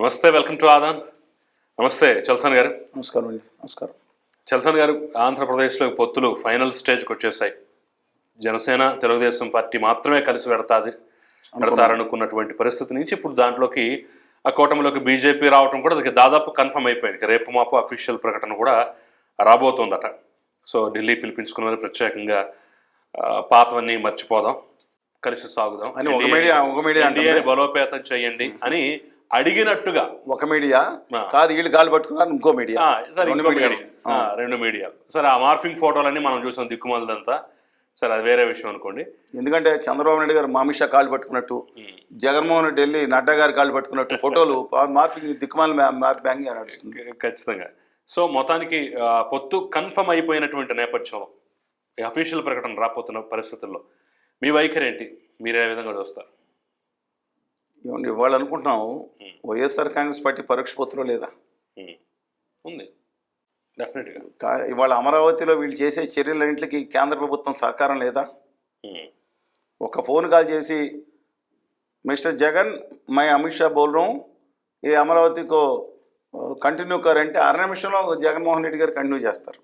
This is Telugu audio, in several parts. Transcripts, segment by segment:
నమస్తే వెల్కమ్ టు ఆదాన్. నమస్తే చల్సన్ గారు. నమస్కారం అండి. నమస్కారం. చల్సన్ గారు ఆంధ్రప్రదేశ్లో పొత్తులు ఫైనల్ స్టేజ్కి వచ్చేసాయి. జనసేన తెలుగుదేశం పార్టీ మాత్రమే కలిసి పెడతాది పెడతారనుకున్నటువంటి పరిస్థితి నుంచి ఇప్పుడు దాంట్లోకి ఆ కూటమిలోకి బీజేపీ రావడం కూడా అది దాదాపు కన్ఫర్మ్ అయిపోయింది. రేపు మాపు అఫీషియల్ ప్రకటన కూడా రాబోతోందట. సో ఢిల్లీ పిలిపించుకున్నది ప్రత్యేకంగా పాతవన్నీ మర్చిపోదాం. కలిసి సాగుదాం. బలోపేతం చేయండి అని అడిగినట్టుగా. ఒక మీడియా. కాదు వీళ్ళు కాలు పట్టుకున్నారు ఇంకో మీడియా. సరే రెండు ఇంకో. మీడియా. రెండు మీడియాలు. సరే ఆ మార్ఫింగ్ ఫోటోలన్నీ మనం చూసాం దిక్కుమాలదంతా సరే అది వేరే విషయం అనుకోండి. ఎందుకంటే చంద్రబాబు నాయుడు గారు మామిష కాళ్ళు పట్టుకున్నట్టు జగన్మోహన్ రెడ్డి వెళ్ళి నడ్డా గారి కాళ్ళు పట్టుకున్నట్టు ఫోటోలు మార్ఫింగ్ దిక్కుమాల బ్యాంగ్ నడుస్తుంది. ఖచ్చితంగా. సో మొత్తానికి పొత్తు కన్ఫర్మ్ అయిపోయినటువంటి నేపథ్యంలో అఫీషియల్ ప్రకటన రాబోతున్న పరిస్థితుల్లో మీ వైఖరి ఏంటి? మీరు ఏ విధంగా చూస్తారు? ఇవ్వండి ఇవాళ అనుకుంటున్నాము వైఎస్ఆర్ కాంగ్రెస్ పార్టీ పరోక్ష పత్రం లేదా? ఉంది. డెఫినెట్గా ఇవాళ అమరావతిలో వీళ్ళు చేసే చర్యలన్నింటికి కేంద్ర ప్రభుత్వం సహకారం లేదా? ఒక ఫోన్ కాల్ చేసి మిస్టర్ జగన్ మై అమిత్ షా బోల్రం ఈ అమరావతికో కంటిన్యూ కారంటే అర నిమిషంలో జగన్మోహన్ రెడ్డి గారు కంటిన్యూ చేస్తారు.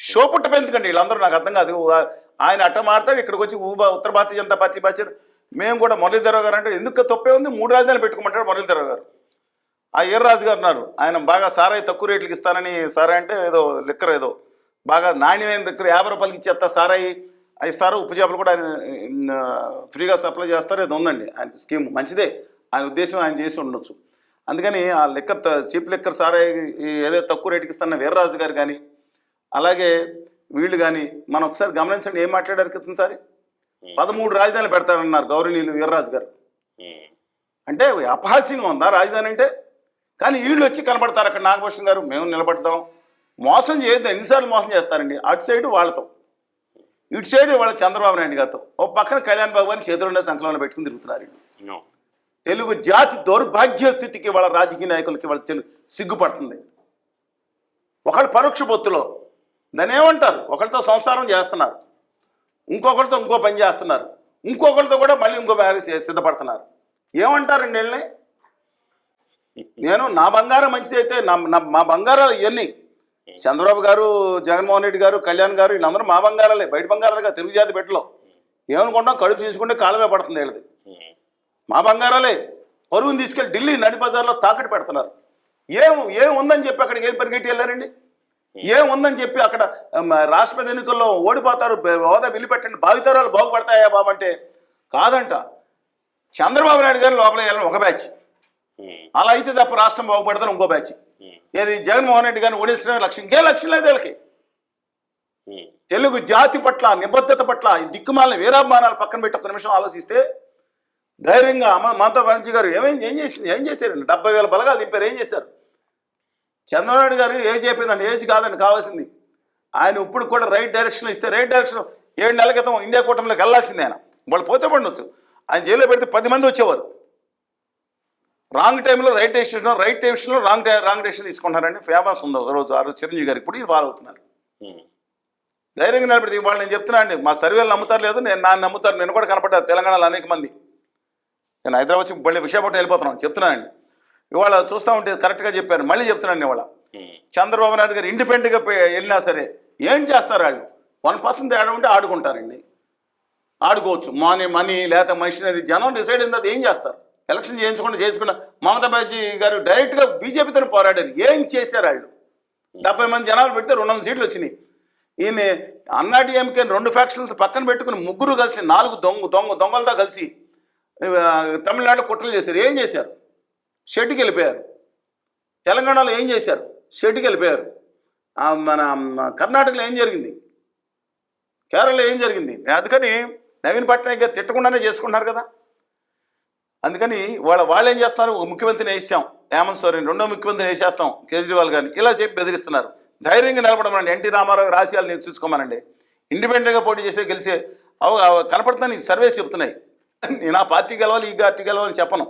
షో పుట్ట పెందుకండి వీళ్ళందరూ నాకు అర్థం కాదు. ఆయన అట్ట మాడతాడు ఇక్కడికి వచ్చి ఉత్తర భారతీయ జనతా పార్టీ పార్టీ మేము కూడా మురళీధరరావు గారు అంటే ఎందుకు తప్పే ఉంది? మూడు రాజధానులు పెట్టుకోమంటాడు మురళీధరరావు గారు. ఆ ఈర్రాజు గారు ఉన్నారు. ఆయన బాగా సారాయి తక్కువ రేట్లకి ఇస్తానని సారాయి అంటే ఏదో లిక్కర్ ఏదో. బాగా నాణ్యమైన లిక్కర్ యాభై రూపాయలకి ఇచ్చేస్తా సారాయి ఇస్తారు. ఉప్పు చేపలు కూడా ఆయన ఫ్రీగా సప్లై చేస్తారు. ఏదో ఉందండి. ఆయన స్కీమ్ మంచిదే. ఆయన ఉద్దేశం ఆయన చేసి ఉండొచ్చు. అందుకని ఆ లిక్కర్ త- చీప్ లిక్కర్ సారాయి ఏదో తక్కువ రేటుకి ఇస్తాన వీర్రాజు గారు కానీ అలాగే వీళ్ళు కానీ మనం ఒకసారి గమనించండి. ఏం మాట్లాడారు క్రితం సారి? పదమూడు రాజధానులు పెడతారన్నారు గౌరవనీయులు వీర్రాజు గారు. అంటే అపహాస్యంగా ఉందా రాజధాని అంటే? కానీ వీళ్ళు వచ్చి కనపడతారు అక్కడ నాగభూషణ్ గారు మేము నిలబడతాం. మోసం చేయొద్దు ఎన్నిసార్లు మోసం చేస్తారండి? అటు సైడ్ వాళ్ళతో. ఇటు సైడ్ వాళ్ళ చంద్రబాబు నాయుడు గారితో. ఓ పక్కన కళ్యాణ్ బాబు గారిని చేతులు ఉండే సంకలంలో పెట్టుకుని తిరుగుతున్నారు. తెలుగు జాతి దౌర్భాగ్య స్థితికి వాళ్ళ రాజకీయ నాయకులకి వాళ్ళ తెలుగు సిగ్గుపడుతుంది. ఒకళ్ళు పరోక్ష పొత్తులో దాన్ని ఏమంటారు ఒకరితో సంసారం చేస్తున్నారు. ఇంకొకరితో ఇంకో పని చేస్తున్నారు. ఇంకొకరితో కూడా మళ్ళీ ఇంకో మ్యారేజ్ సిద్ధపడుతున్నారు. ఏమంటారండి వీళ్ళని నేను నా బంగారం మంచిది అయితే నా మా బంగారాలు ఇవన్నీ చంద్రబాబు గారు జగన్మోహన్ రెడ్డి గారు కళ్యాణ్ గారు వీళ్ళందరూ మా బంగారాలే బయట బంగారాలుగా తెలుగు జాతి బిడ్డలో ఏమనుకుంటాం కడుపు తీసుకుంటే కాలమే పడుతుంది వీళ్ళది. మా బంగారాలే. పరువుని తీసుకెళ్ళి ఢిల్లీ నడి బజార్లో తాకట్టు పెడుతున్నారు. ఏం ఏం ఉందని చెప్పి అక్కడికి ఏం పరిగెట్టి వెళ్ళారండి? ఏం ఉందని చెప్పి అక్కడ రాష్ట్రపతి ఎన్నికల్లో ఓడిపోతారు హోదా బిల్లు పెట్టండి భావితరాలు బాగుపడతాయా బాబు అంటే కాదంట చంద్రబాబు నాయుడు గారు లోపల వెళ్ళాలి ఒక బ్యాచ్. అలా అయితే తప్ప రాష్ట్రం బాగుపడతాను ఇంకో బ్యాచ్. ఏది జగన్మోహన్ రెడ్డి గారిని ఓడించడం లక్ష్యం ఇంకే లక్ష్యం లేదు వీళ్ళకి. తెలుగు జాతి పట్ల నిబద్ధత పట్ల ఈ దిక్కుమాలిన వీరాభిమానాలు పక్కన పెట్టి ఒక నిమిషం ఆలోచిస్తే ధైర్యంగా మమతా బెనర్జీ గారు ఏమేం ఏం చేసింది ఏం చేశారండి డెబ్బై వేల బలగాలు దింపారు ఏం చేశారు చంద్రబాబు గారు ఏజ్ అయిపోయిందండి. ఏజ్ కాదండి కావాల్సింది. ఆయన ఇప్పుడు కూడా రైట్ డైరెక్షన్ ఇస్తే రైట్ డైరెక్షన్ ఏడు నెలల క్రితం ఇండియా కూటమిలోకి వెళ్ళాల్సిందే ఆయన. వాళ్ళు పోతే పడవచ్చు ఆయన జైల్లో పెడితే పది మంది వచ్చేవారు. రాంగ్ టైంలో రైట్ డెసిషన్ రైట్ డెసిషన్లో రాంగ్ టై- రాంగ్ డెసిషన్ తీసుకుంటారండి ఫేమస్ ఉంది రోజు ఆ రోజు చిరంజీవి గారు ఇప్పుడు ఇది ఫాలో అవుతున్నారు. ధైర్యంగా నిలబెడితే ఇవాళ నేను చెప్తున్నా అండి. మా సర్వేలు నమ్ముతారు లేదు. నేను నా నమ్ముతారు. నేను కూడా కనపడ్డాను తెలంగాణలో అనేక మంది. నేను హైదరాబాద్ వచ్చి మళ్ళీ విశాఖపట్నం వెళ్ళిపోతున్నాను. చెప్తున్నానండి ఇవాళ చూస్తూ ఉంటే కరెక్ట్గా చెప్పాను మళ్ళీ చెప్తున్నాను ఇవాళ. చంద్రబాబు నాయుడు గారు ఇండిపెండెంట్గా వెళ్ళినా సరే ఏం చేస్తారు వాళ్ళు? వన్ పర్సెంట్ తేడా ఉంటే ఆడుకుంటారండి. ఆడుకోవచ్చు. మనీ మనీ లేకపోతే మషినరీ జనం డిసైడ్ అయింది అది ఏం చేస్తారు? ఎలక్షన్ చేయించకుండా చేసుకున్న మమతా బాజీ గారు డైరెక్ట్గా బీజేపీతో పోరాడారు. ఏం చేశారు వాళ్ళు? డెబ్బై మంది జనాలు పెడితే రెండు వందల సీట్లు వచ్చినాయి. ఈయన అన్నాడీఎంకే రెండు ఫ్యాక్షన్స్ పక్కన పెట్టుకుని ముగ్గురు కలిసి నాలుగు దొంగ దొంగ దొంగలతో కలిసి తమిళనాడు కుట్రలు చేశారు. ఏం చేశారు? షెడ్కి వెళ్ళిపోయారు తెలంగాణలో ఏం చేశారు? షెడ్కి వెళ్ళిపోయారు మన కర్ణాటకలో ఏం జరిగింది? కేరళలో ఏం జరిగింది? అందుకని నవీన్ పట్నాయక్ గారు తిట్టకుండానే చేసుకుంటున్నారు కదా. అందుకని వాళ్ళ వాళ్ళు ఏం చేస్తున్నారు? ఒక ముఖ్యమంత్రిని వేసాం. హేమంత్ సోరెన్ రెండో ముఖ్యమంత్రిని వేసేస్తాం. కేజ్రీవాల్ గారిని. ఇలా చెప్పి బెదిరిస్తున్నారు. ధైర్యంగా నిలబడమనండి. ఎన్టీ రామారావు రాశియాలు నేర్చుకోమనండి ఇండిపెండెంట్గా పోటీ చేసే గెలిచే అవ కనపడుతుందని సర్వేస్ చెప్తున్నాయి. నేను ఆ పార్టీ గెలవాలి ఈ పార్టీ గెలవాలని చెప్పను.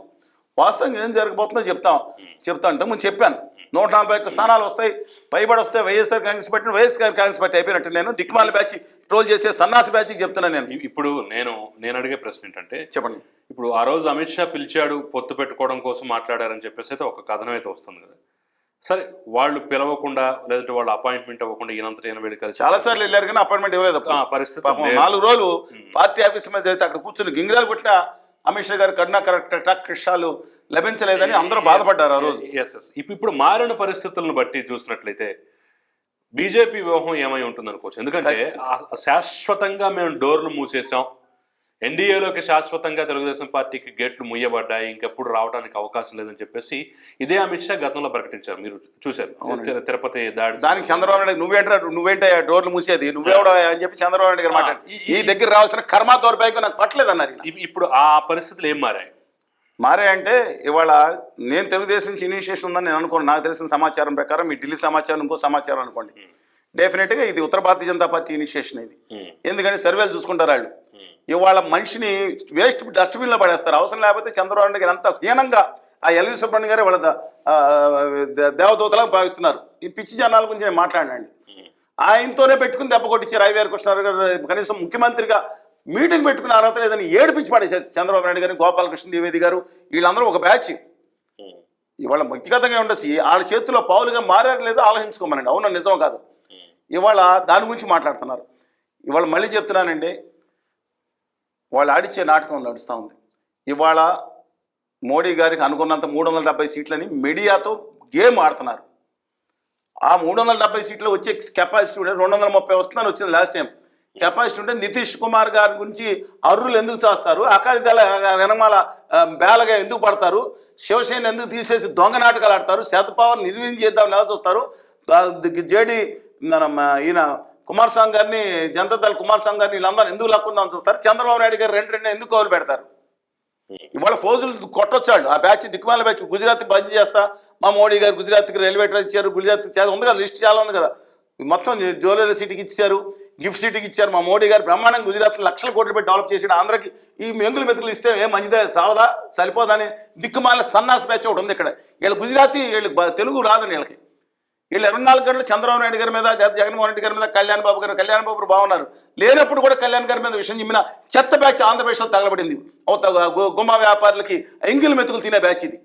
వాస్తవంగా ఏం జరగబోతుందో చెప్తాం. చెప్తా అంటే ముందు చెప్పాను. నూట నలభై ఒక్క స్థానాలు వస్తాయి. పైబడి వస్తే YSR Congress party YSR Congress party అయిపోయినట్టు నేను దిక్మాల బ్యాచ్ ట్రోల్ చేసే సన్నాసి బ్యాచ్కి చెప్తున్నాను నేను. ఇప్పుడు నేను నేను అడిగే ప్రశ్న ఏంటంటే చెప్పండి. ఇప్పుడు ఆ రోజు అమిత్ షా పిలిచాడు పొత్తు పెట్టుకోవడం కోసం మాట్లాడారని చెప్పేసి అయితే ఒక కథనం అయితే వస్తుంది కదా. సరే వాళ్ళు పిలవకుండా లేదంటే వాళ్ళు అపాయింట్మెంట్ అవ్వకుండా ఈయనంతటి ఈయన వెళ్ళి కలిసి చాలా సార్లు వెళ్ళారు కానీ అపాయింట్మెంట్ ఇవ్వలేదు పరిస్థితి. నాలుగు రోజులు పార్టీ ఆఫీస్ మీద అయితే అక్కడ కూర్చుని గింగిరాలు కొట్టిన అమిత్ షా గారు కరుణా కటాక్షాలు లభించలేదని అందరూ బాధపడ్డారు ఆ రోజు. ఎస్ ఎస్ ఇప్పుడు మారిన పరిస్థితులను బట్టి చూసినట్లయితే బీజేపీ వ్యూహం ఏమై ఉంటుంది అనుకోవచ్చు ఎందుకంటే శాశ్వతంగా మేము డోర్లు మూసేసాం ఎన్డీఏలోకి శాశ్వతంగా తెలుగుదేశం పార్టీకి గేట్లు ముయ్యబడ్డాయి ఇంకెప్పుడు రావడానికి అవకాశం లేదని చెప్పేసి ఇదే అమిత్ షా గతంలో ప్రకటించారు. మీరు చూశారు. తిరు- తిరుపతి దాడి దానికి చంద్రబాబు నాయుడు నువ్వేంట్రా నువ్వేంటయ్యా డోర్లు మూసేది? నువ్వెవడో అని చెప్పి చంద్రబాబు నాయుడు గారు మాట్లాడు ఈ- దగ్గర రావాల్సిన కర్మ దౌర్భాగ్యం నాకు పట్టలేదు అన్నారు ఈయన. ఇ- ఇప్పుడు ఆ పరిస్థితులు ఏం మారాయి? మారే అంటే ఇవాళ నేను తెలుగుదేశం నుంచి ఇనిషియేషన్ ఉందని నేను అనుకోను. నాకు తెలిసిన సమాచారం ప్రకారం మీ ఢిల్లీ సమాచారం ఇంకో సమాచారం అనుకోండి. డెఫినెట్గా ఇది ఉత్తర భారతీయ జనతా పార్టీ ఇనిషియేషన్ ఇది. ఎందుకంటే సర్వేలు చూసుకుంటారు వాళ్ళు. ఇవాళ మనిషిని వేస్ట్ డస్ట్బిన్లో పడేస్తారు. అవసరం లేకపోతే చంద్రబాబు నాయుడు గారు అంత హీనంగా ఆ ఎల్వి సుబ్రహ్మణ్య గారు వాళ్ళ ద- దేవదూతలాగా భావిస్తున్నారు. ఈ పిచ్చి జనాల గురించి నేను మాట్లాడినండి. ఆయనతోనే పెట్టుకుని దెబ్బ కొట్టించారు ఐవీఆర్ కృష్ణారావు గారు కనీసం ముఖ్యమంత్రిగా మీటింగ్ పెట్టుకున్న అర్హత లేదని ఏడిపించి పడేశారు చంద్రబాబు నాయుడు గారు గోపాలకృష్ణ ద్వివేది గారు. వీళ్ళందరూ ఒక బ్యాచ్. ఇవాళ వ్యక్తిగతంగా ఉండొచ్చు. వాళ్ళ చేతిలో పావులుగా మారారు లేదో ఆలోచించుకోమనండి. అవును నిజం కాదు. ఇవాళ దాని గురించి మాట్లాడుతున్నారు. ఇవాళ మళ్ళీ చెప్తున్నానండి. వాళ్ళు ఆడిచ్చే నాటకం నడుస్తూ ఉంది. ఇవాళ మోడీ గారికి అనుకున్నంత మూడు వందల డెబ్బై సీట్లని మీడియాతో గేమ్ ఆడుతున్నారు. ఆ మూడు వందల డెబ్బై సీట్లు వచ్చే కెపాసిటీ ఉంటే రెండు వందల ముప్పై వస్తుందని వచ్చింది లాస్ట్ టైం కెపాసిటీ ఉంటే నితీష్ కుమార్ గారి గురించి అర్రులు ఎందుకు చేస్తారు? అకాలీదళ వెనమాల బేలగా ఎందుకు పడతారు? శివసేన ఎందుకు తీసేసి దొంగ నాటకాలు ఆడతారు? శతపవర్ నిర్వీర్యం చేద్దాం ఎలా చూస్తారు జేడి మన ఈయన కుమారస్వామి గారిని జనతాదళ కుమారస్వామి గారిని వీళ్ళందరూ ఎందుకు లక్కుందామని చూస్తారు? చంద్రబాబు నాయుడు గారు రెండు రెండు ఎందుకు కౌలు పెడతారు? ఇవాళ ఫోజులు కొట్టొచ్చాడు ఆ బ్యాచ్ దిక్కుమాల బ్యాచ్ గుజరాత్ బంద్ చేస్తా. మా మోడీ గారు గుజరాత్కి రైల్వే ట్రైన్ ఇచ్చారు. గుజరాత్ చాలా ఉంది కదా లిస్ట్ చాలా ఉంది కదా. మొత్తం జ్యువెలరీ సిటీకి ఇచ్చారు గిఫ్ట్ సిటీకి ఇచ్చారు. మా మోడీ గారు బ్రహ్మాండం గుజరాత్ లక్షల కోట్లు పెట్టి డెవలప్ చేసాడు ఆంధ్రకి ఈ మెంగులు మెతుకులు ఇస్తే ఏం మంచిదే సావదా సరిపోదని దిక్కుమాల సన్నాస్ బ్యాచ్ ఒకటి ఉంది ఇక్కడ. వీళ్ళు గుజరాతీ వీళ్ళు తెలుగు రాదండి వీళ్ళకి. వీళ్ళు ఇరవై నాలుగు గంటలు చంద్రబాబు నాయుడు గారి మీద జగన్మోహన్ రెడ్డి గారి మీద కళ్యాణ్ బాబు గారు కళ్యాణ్ బాబు బాగున్నారు. లేనప్పుడు కూడా కళ్యాణ్ గారి మీద విషయం చెప్పిన చెత్త బ్యాచ్ ఆంధ్రప్రదేశ్లో తగలబడింది. గుమ్మ వ్యాపారులకి ఎంగిల్ మెతుకులు తినే బ్యాచ్ ఇది.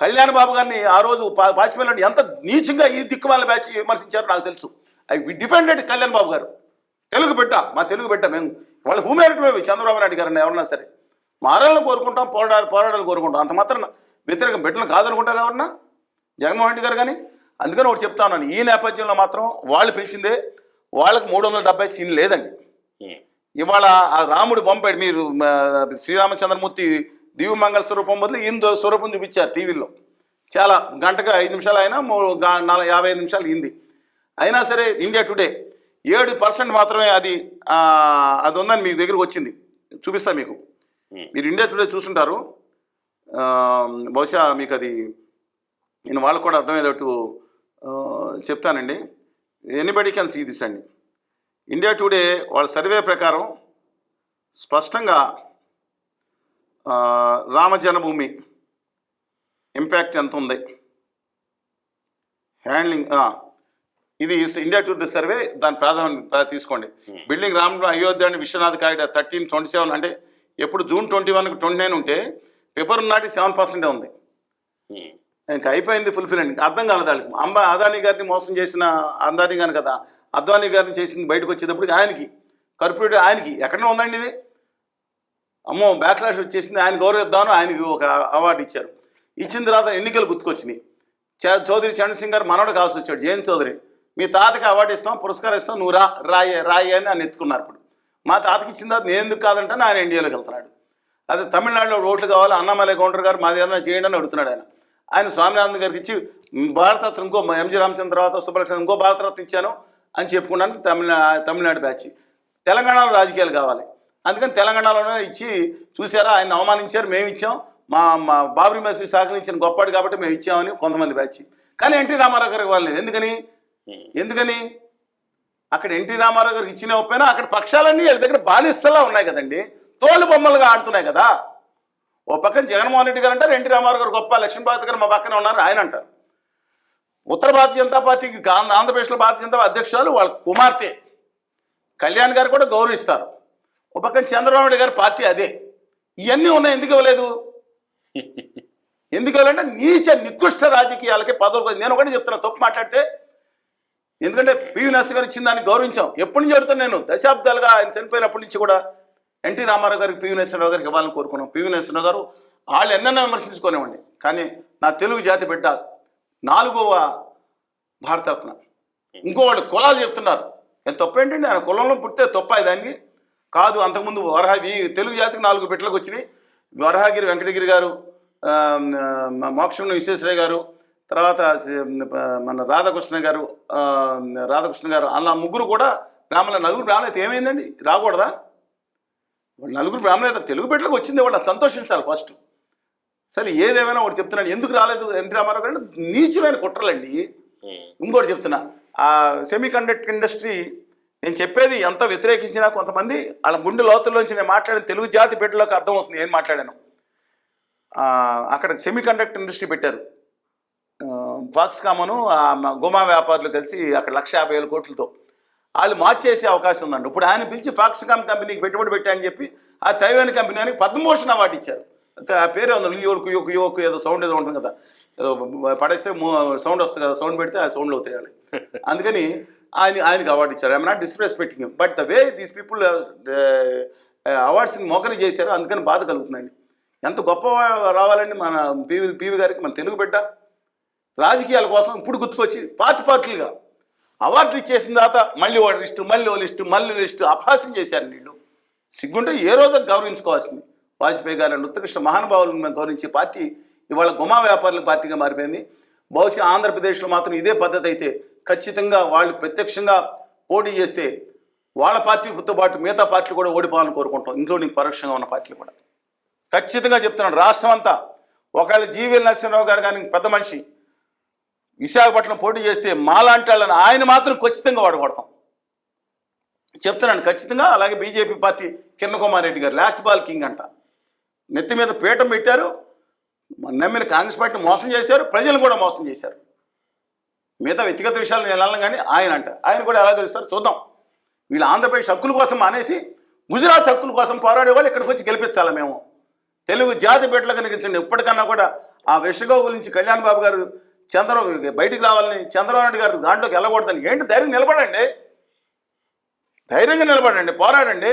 కళ్యాణ్ బాబు గారిని ఆ రోజు పా- వాజ్పేయిలో ఎంత నీచంగా ఈ దిక్కుమాల బ్యాచ్ విమర్శించారో నాకు తెలుసు. ఐ డిఫెండెడ్ కళ్యాణ్ బాబు గారు. తెలుగు బిడ్డ మా తెలుగు బిడ్డ మేము. వాళ్ళు వాళ్ళ మేము చంద్రబాబు నాయుడు గారిని ఎవరన్నా సరే. మారాలని కోరుకుంటాం పోరాడాలి పోరాడాలని కోరుకుంటాం. అంత మాత్రం వ్యతిరేకం బిడ్డలు కాదనుకుంటారు ఎవరన్నా? జగన్మోహన్ రెడ్డి గారు కానీ? అందుకని ఒకటి చెప్తా ఉన్నాను. ఈ నేపథ్యంలో మాత్రం వాళ్ళు పిలిచిందే వాళ్ళకి మూడు వందల డెబ్బై సీన్ లేదండి. ఇవాళ ఆ రాముడు పంపాడు. మీరు శ్రీరామచంద్రమూర్తి దివ్యమంగళ స్వరూపం బదులు ఈయన స్వరూపం చూపించారు టీవీలో. చాలా గంటగా ఐదు నిమిషాలు అయినా నాలుగు యాభై ఐదు నిమిషాలు ఇంది అయినా సరే ఇండియా టుడే ఏడు పర్సెంట్ మాత్రమే అది అది ఉందని మీ దగ్గరకు వచ్చింది. చూపిస్తా మీకు. మీరు ఇండియా టుడే చూసుంటారు. బహుశా మీకు అది నేను వాళ్ళకు కూడా అర్థమయ్యేటట్టు చెప్తానండి. ఎనీబడి కెన్ సీ దిస్ అండి. ఇండియా టుడే వాళ్ళ సర్వే ప్రకారం స్పష్టంగా రామ జన్మభూమి ఇంపాక్ట్ ఎంత ఉంది? హ్యాండ్లింగ్ ఇది ఇండియా టుడే సర్వే దాని ప్రాధాన్యత తీసుకోండి. బిల్డింగ్ రామ్ అయోధ్య అని Vishwanath corridor thirteen twenty seven అంటే ఎప్పుడు June twenty one twenty nine ఉంటే ఫిబ్రవరి నాటి సెవెన్ పర్సెంటే ఉంది. ఉమ్. ఇంకా అయిపోయింది ఫుల్ఫిల్ అండి అర్థం కాలేదు వాళ్ళకి. అంబా అదానీ గారిని మోసం చేసిన అదానీ గారిని కదా అద్వానీ గారిని చేసింది బయటకు వచ్చేటప్పటికి ఆయనకి కర్పూరేట్ ఆయనకి. ఎక్కడనే ఉందండి ఇది. అమ్మో బ్యాక్లాష్ వచ్చేసింది. ఆయన గౌరవిద్దామని ఆయనకి ఒక అవార్డు ఇచ్చారు. ఇచ్చిన తర్వాత ఎన్నికలు గుర్తుకొచ్చినాయి. చ- చౌదరి చరణ్ సింగ్ గారు మనవడు కావాల్సి వచ్చాడు. జయంత్ చౌదరి మీ తాతకి అవార్డు ఇస్తాం పురస్కారం ఇస్తాం నువ్వు రా రాయి రాయి అని ఆయన ఎత్తుకున్నారు ఇప్పుడు. మా తాతకి ఇచ్చిన తర్వాత నేను ఎందుకు కాదంటే ఆయన ఇండియాలోకి వెళ్తున్నాడు. అదే తమిళనాడులో ఓట్లు కావాలి అన్నామలై గౌండర్ గారు మాది ఏదైనా చేయండి అని అడుగుతున్నాడు ఆయన. ఆయన స్వామినాథన్ గారికి ఇచ్చి భారతరత్న ఇంకో ఎంజీ రామచంద్ర తర్వాత సుబ్బలక్ష్మణ్ ఇంకో భారతరత్న ఇచ్చాను అని చెప్పుకోవడానికి తమిళనాడు తమిళనాడు బ్యాచ్. తెలంగాణలో రాజకీయాలు కావాలి. అందుకని తెలంగాణలోనే ఇచ్చి చూసారా ఆయన అవమానించారు మేము ఇచ్చాం. మా మా బాబరీ మసీద్ సహకరించిన గొప్పాడు కాబట్టి మేము ఇచ్చామని కొంతమంది బ్యాచ్. కానీ ఎన్టీ రామారావు గారికి వాళ్ళు ఎందుకని? ఎందుకని? అక్కడ ఎన్టీ రామారావు గారికి ఇచ్చిన ఒప్పైనా? అక్కడ పక్షాలన్నీ దగ్గర బాలిస్తలా ఉన్నాయి కదండి. తోలు బొమ్మలుగా ఆడుతున్నాయి కదా. ఓ పక్కన జగన్మోహన్ రెడ్డి గారు అంటారు ఎన్టీ రామారావు గారు గొప్ప లక్ష్మీపార్వతి గారు మా పక్కన ఉన్నారు ఆయన అంటారు. ఉత్తర భారతీయ జనతా పార్టీకి ఆంధ్రప్రదేశ్లో భారతీయ జనతా అధ్యక్షురాలు వాళ్ళ కుమార్తె. కళ్యాణ్ గారు కూడా గౌరవిస్తారు. ఒక పక్కన చంద్రబాబు నాయుడు గారి పార్టీ అదే. ఇవన్నీ ఉన్నాయి ఎందుకు ఇవ్వలేదు? ఎందుకు ఇవ్వాలంటే నీచ నికృష్ట రాజకీయాలకి పదవులు నేను ఒకటి చెప్తున్నా తప్పు మాట్లాడితే. ఎందుకంటే పివి నరసింహ గారు ఇచ్చిన దాన్ని గౌరవించాం. ఎప్పటి నుంచి చెడుతాను నేను? దశాబ్దాలుగా ఆయన చనిపోయినప్పటి నుంచి కూడా ఎన్టీ రామారావు గారికి పివి నరసింహరావు గారికి ఇవ్వాలని కోరుకున్నాం. పివి నరసింహరావు గారు వాళ్ళు ఎన్నెన్నో విమర్శించుకోనివ్వండి కానీ నా తెలుగు జాతి బిడ్డ నాలుగవ భారతరత్న ఇంకో వాళ్ళు కులాలు చెప్తున్నారు. ఎంత తప్పు ఏంటండి ఆయన కులంలో పుట్టితే తప్ప దానికి కాదు. అంతకుముందు వరహ ఈ తెలుగు జాతికి నాలుగు బిడ్డలకు వచ్చినాయి. వరహగిరి వెంకటగిరి గారు మోక్షం విశ్వేశ్వరయ్య గారు తర్వాత మన రాధాకృష్ణ గారు రాధాకృష్ణ గారు అలా ముగ్గురు కూడా గ్రామంలో నలుగురు బ్రాహ్మణ ఏమైందండి? రాకూడదా? వాళ్ళు నలుగురు బ్రాహ్మణ అయితే తెలుగు బిడ్డలకు వచ్చింది వాళ్ళు సంతోషించాలి ఫస్ట్. సరే ఏదేమైనా ఒకటి చెప్తున్నాను ఎందుకు రాలేదు ఎన్టీ రామారావు గారు నీచమైన కుట్రలండి. ఇంకోటి చెప్తున్నా ఆ సెమీ కండక్టర్ ఇండస్ట్రీ నేను చెప్పేది ఎంత వ్యతిరేకించినా కొంతమంది వాళ్ళ గుండె లోతుల్లోంచి నేను మాట్లాడిన తెలుగు జాతి బిడ్డలకు అర్థమవుతుంది ఏం మాట్లాడాను. అక్కడ సెమీ కండక్టర్ ఇండస్ట్రీ పెట్టారు ఫాక్స్కామను గుమా వ్యాపారులు కలిసి అక్కడ లక్ష యాభై వేల కోట్లతో వాళ్ళు మార్చేసే అవకాశం ఉందండి. ఇప్పుడు ఆయన పిలిచి ఫాక్స్కామ్ కంపెనీకి పెట్టుబడి పెట్టాయని చెప్పి ఆ తైవాన్ కంపెనీ అని పద్మభూషణ అవార్డు ఇచ్చారు. ఆ పేరే ఉంది యోకు యోకు యోకు ఏదో సౌండ్ ఏదో ఉంటుంది కదా. ఏదో పడేస్తే సౌండ్ వస్తుంది కదా సౌండ్ పెడితే ఆ సౌండ్లో అవుతాయి అందుకని ఆయన ఆయనకి అవార్డు ఇచ్చారు. I'm not disrespecting but the way these people అవార్డ్స్ని మోకరి చేశారు అందుకని బాధ కలుగుతుందండి. ఎంత గొప్ప రావాలండి మన పీవి పీవి గారికి మన తెలుగు బిడ్డ. రాజకీయాల కోసం ఇప్పుడు గుర్తుకొచ్చి పాతి పార్టీలుగా అవార్డులు ఇచ్చేసిన తర్వాత మళ్ళీ ఓ లిస్టు మళ్ళీ ఓ లిస్టు మళ్ళీ లిస్టు అపహాస్యం చేశారు వీళ్ళు. సిగ్గుంటే ఏ రోజు గౌరవించుకోవాల్సింది. వాజ్పేయి గారి ఉత్తకృష్ణ మహానుభావులను మేము గౌరవించే పార్టీ ఇవాళ గుమా వ్యాపారుల పార్టీగా మారిపోయింది. బహుశా ఆంధ్రప్రదేశ్లో మాత్రం ఇదే పద్ధతి అయితే ఖచ్చితంగా వాళ్ళు ప్రత్యక్షంగా పోటీ చేస్తే వాళ్ళ పార్టీతో పాటు మిగతా పార్టీలు కూడా ఓడిపోవాలని కోరుకుంటాం. ఇంక్లూడింగ్ పరోక్షంగా ఉన్న పార్టీలు కూడా. ఖచ్చితంగా చెప్తున్నాడు రాష్ట్రం అంతా. ఒకవేళ జీవీఎల్ నరసింహరావు గారు కానీ పెద్ద మనిషి విశాఖపట్నం పోటీ చేస్తే మాలాంటి వాళ్ళని ఆయన మాత్రం ఖచ్చితంగా వాడగొడతాం చెప్తున్నాను ఖచ్చితంగా అలాగే BJP party Kiran Kumar Reddy garu last ball king అంట. నెత్తి మీద పీఠం పెట్టారు నమ్మిన కాంగ్రెస్ పార్టీని మోసం చేశారు ప్రజలు కూడా మోసం చేశారు. మిగతా వ్యక్తిగత విషయాలు నేను కానీ ఆయన అంట. ఆయన కూడా ఎలా గెలుస్తారు చూద్దాం. వీళ్ళు ఆంధ్రప్రదేశ్ హక్కుల కోసం అనేసి గుజరాత్ హక్కుల కోసం పోరాడే వాళ్ళు ఇక్కడికి వచ్చి గెలిపించాలి మేము? తెలుగు జాతి బిడ్డలు కనిపించండి ఇప్పటికన్నా కూడా ఆ విషగో నుంచి కళ్యాణ్ బాబు గారు చంద్ర బయటికి రావాలని చంద్రబాబు నాయుడు గారు దాంట్లోకి వెళ్ళకూడదని ఏంటి ధైర్యం నిలబడండి. ధైర్యంగా నిలబడండి పోరాడండి.